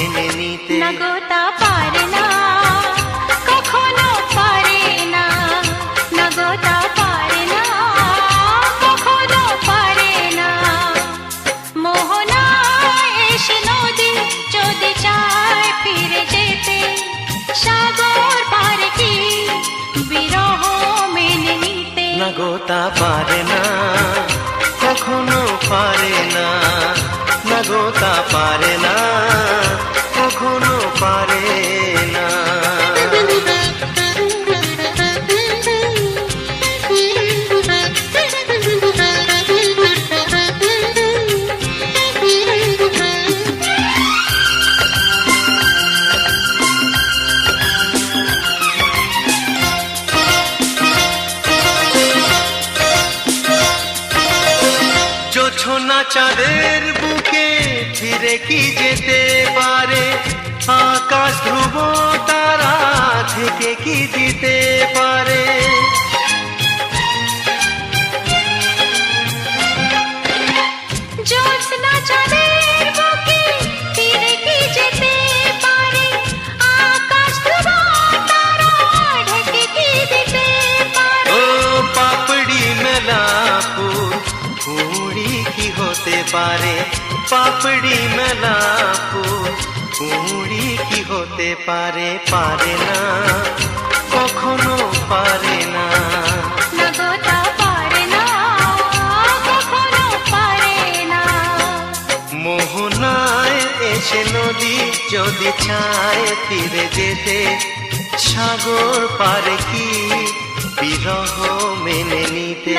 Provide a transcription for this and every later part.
মেনে নিতে। নগতা পারে না কখনো পারে না। নগতা পারে না কখনো পারে না। মোহনা এসে নদী যদি চায় ফিরে যেতে সাগর পারে কি বিরহ মেনে নিতে? নগতা পারে না কখনো পারে না। নগতা পারে না চাঁদের বুকে ফিরে কি যেতে পারে? আকাশ ধ্রুব তারা থেকে কি দিতে পারে? পাপড়ি মেলা কুড়ি কি হতে পারে পারে না। কখনো পারে না। মোহনায় এসে নদী যদি চায় ফিরে যেতে সাগর পারে কি? বিরহ মেনে নিতে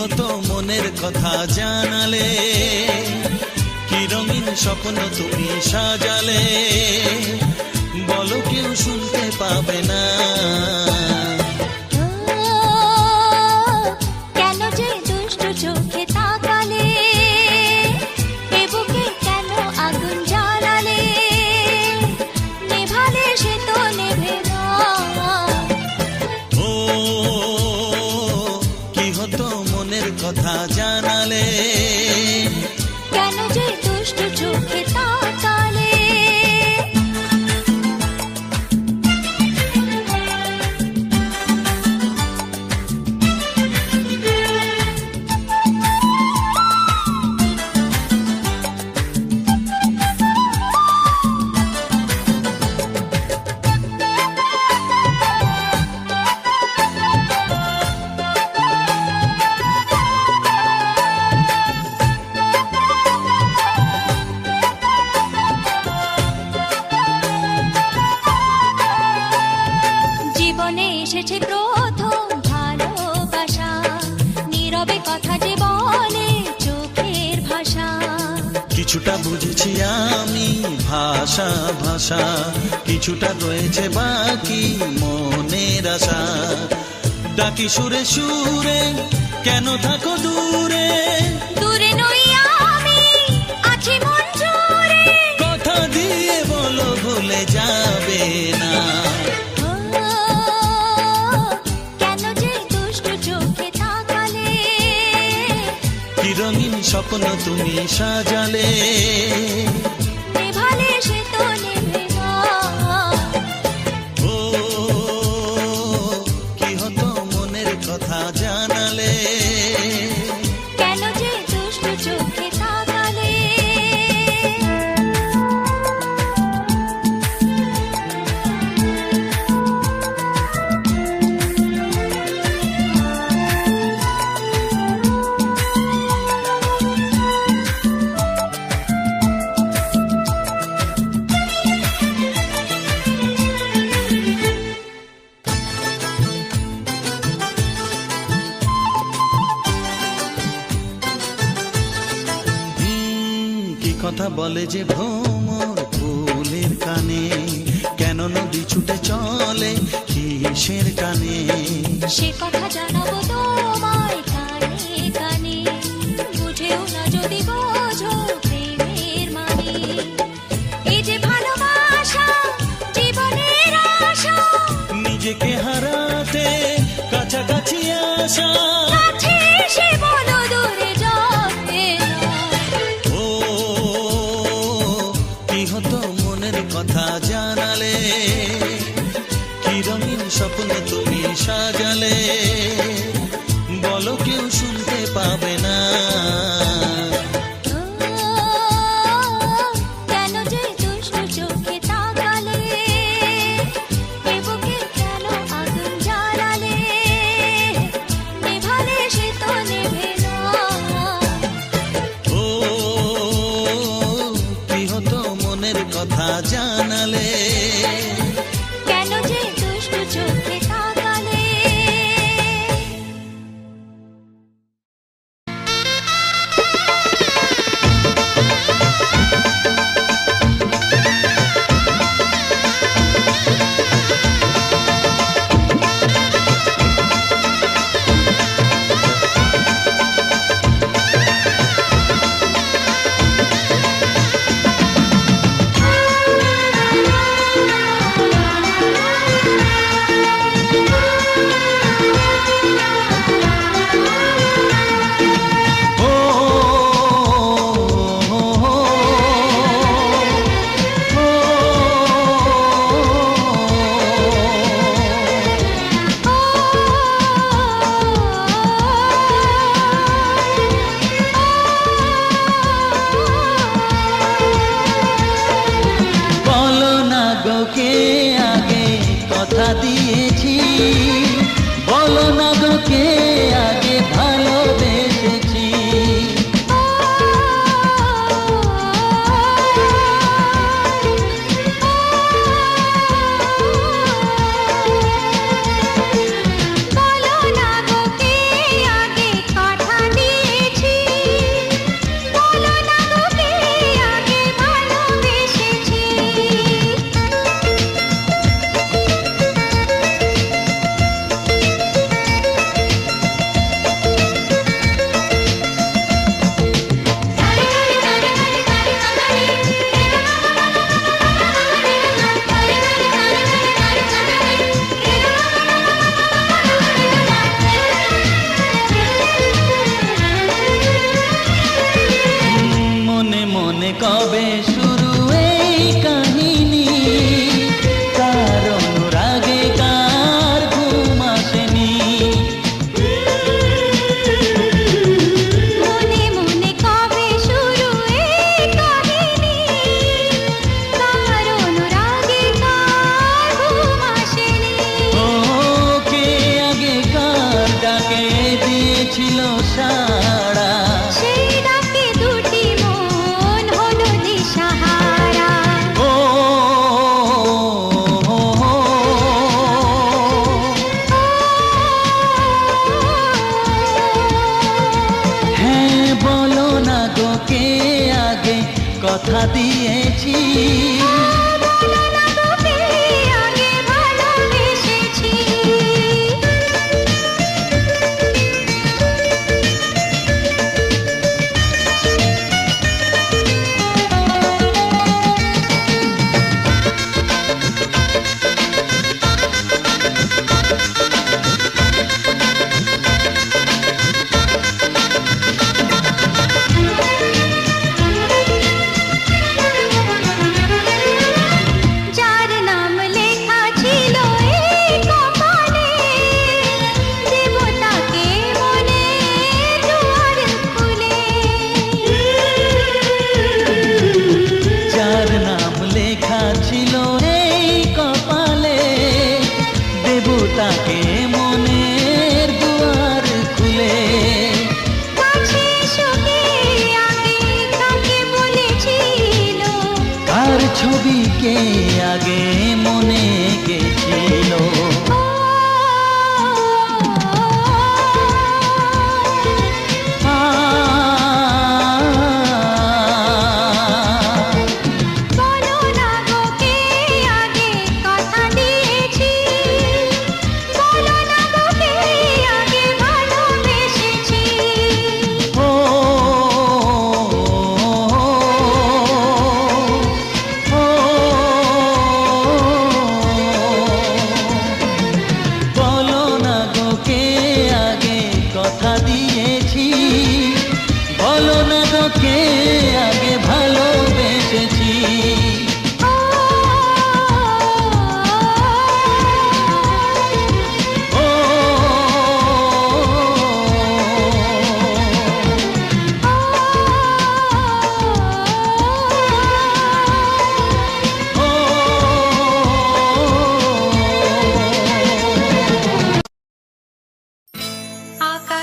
কত মনের কথা জানালে। কি রঙিন স্বপ্ন তুমি সাজালে। বলো কেউ শুনতে পাবে না। কিছুটা রয়েছে বাকি মনের আশা। ডাকি সুরে সুরে কেন থাকো দূরে? দূরে আমি আছি মন জুড়ে। কথা দিয়ে বলো ভুলে যাবে না। কেন যে দুষ্ট চোখে তাকালে? কি রঙিন স্বপ্ন তুমি সাজালে। বলে যে ভ্রমর ফুলের কানে, কেন নদী ছুটে চলে কিসের কানে? সে কথা জানাব তো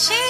Cheers.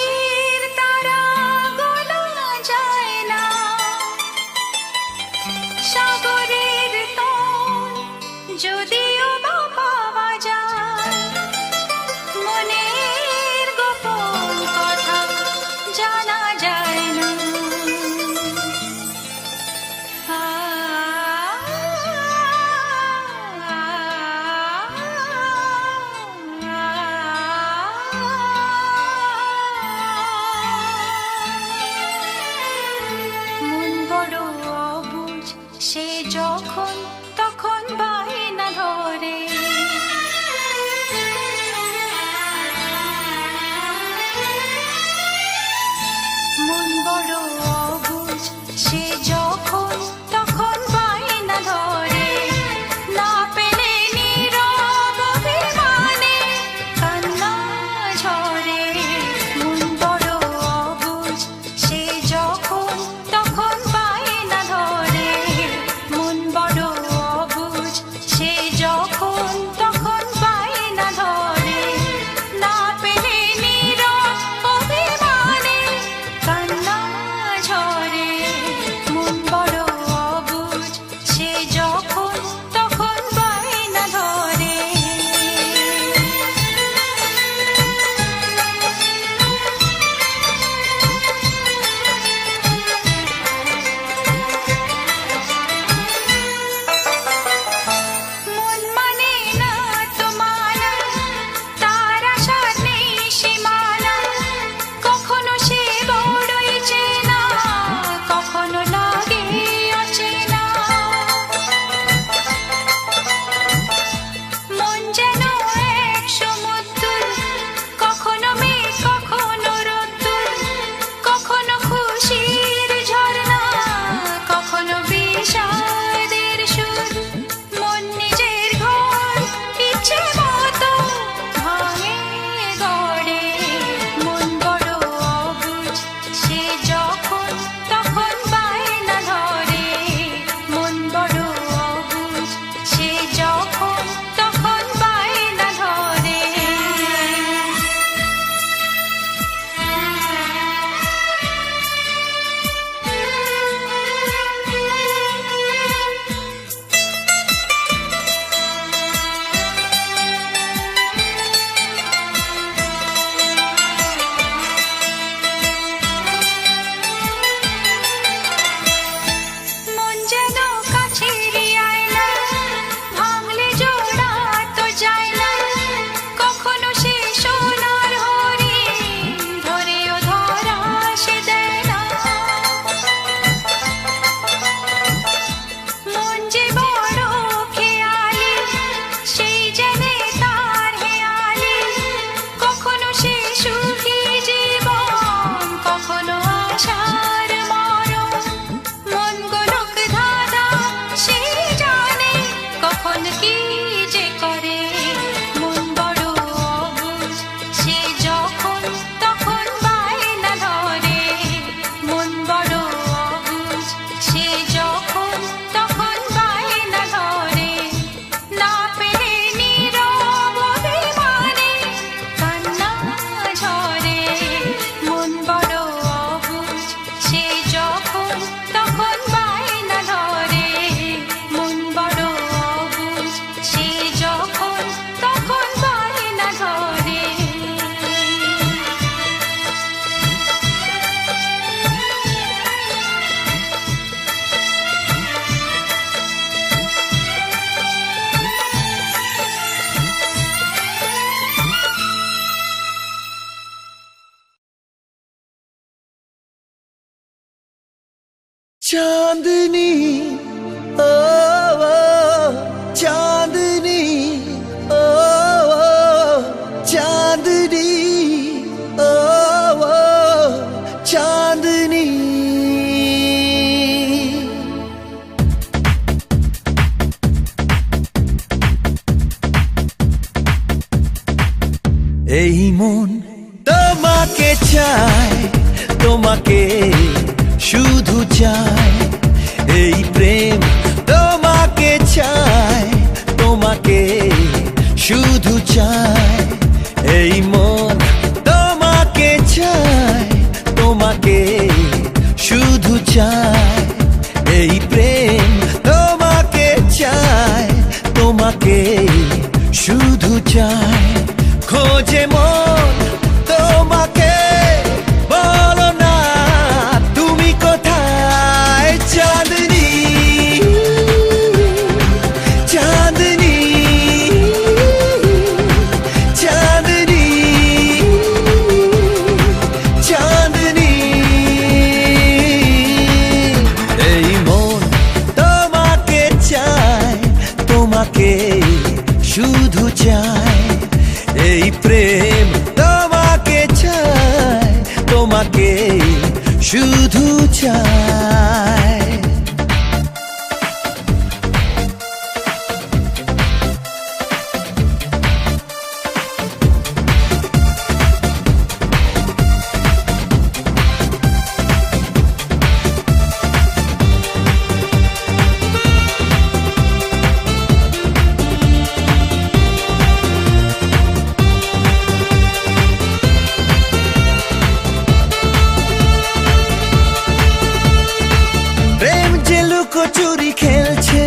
লুকোচুরি খেলছে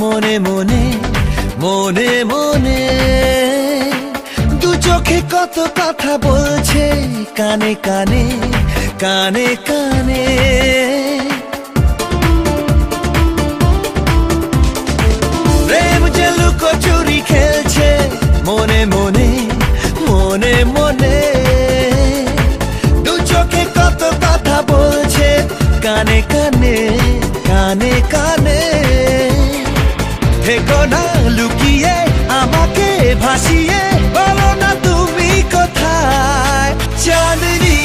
মনে মনে মনে মনে। দু চোখে কত কথা বলছে, কানে কানে কানে কানে। প্রেম যে লুকোচুরি খেলছে, মনে মনে মনে মনে। দু চোখে কত কথা বলছে, কানে কানে। থেকো না লুকিয়ে আমাকে ভাসিয়ে বলো না তুমি কোথায়? চাঁদনি।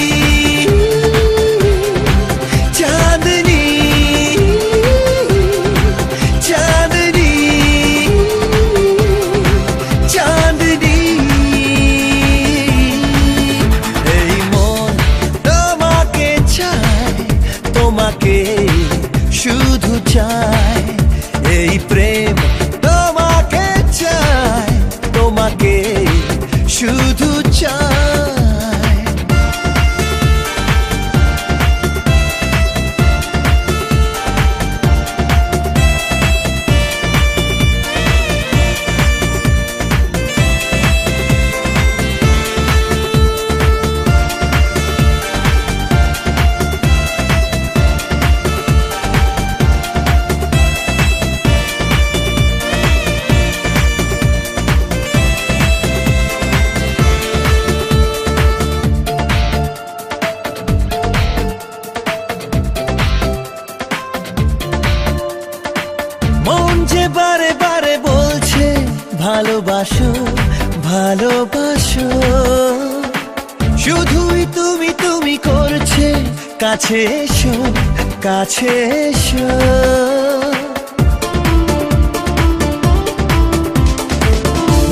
এসো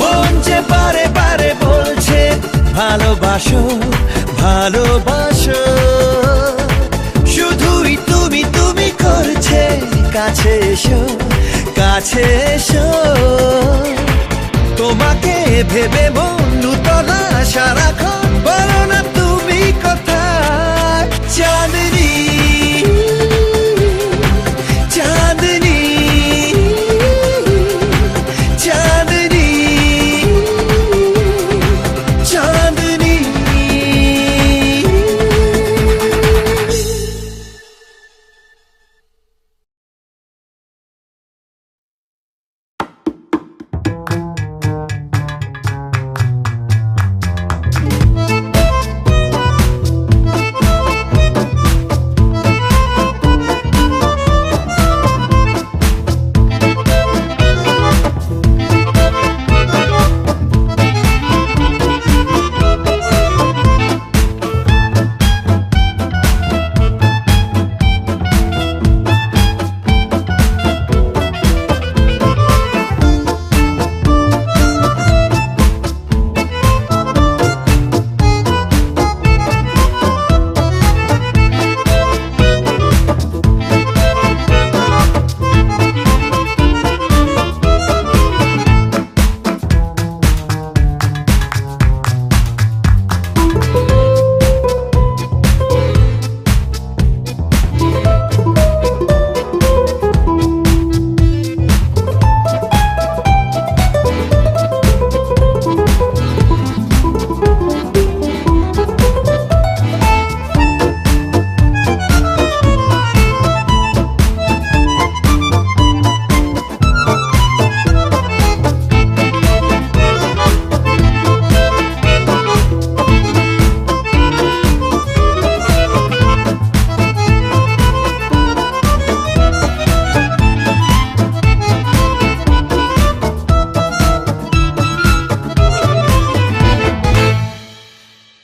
মন যে বারে বারে বলছে, ভালোবাসো ভালোবাসো। শুধুই তুমি তুমি করছে, কাছে এসো কাছে এসো। তোমাকে ভেবে মন উতলা সারাক্ষণ, বলো না তুমি কোথায়? চাঁদনি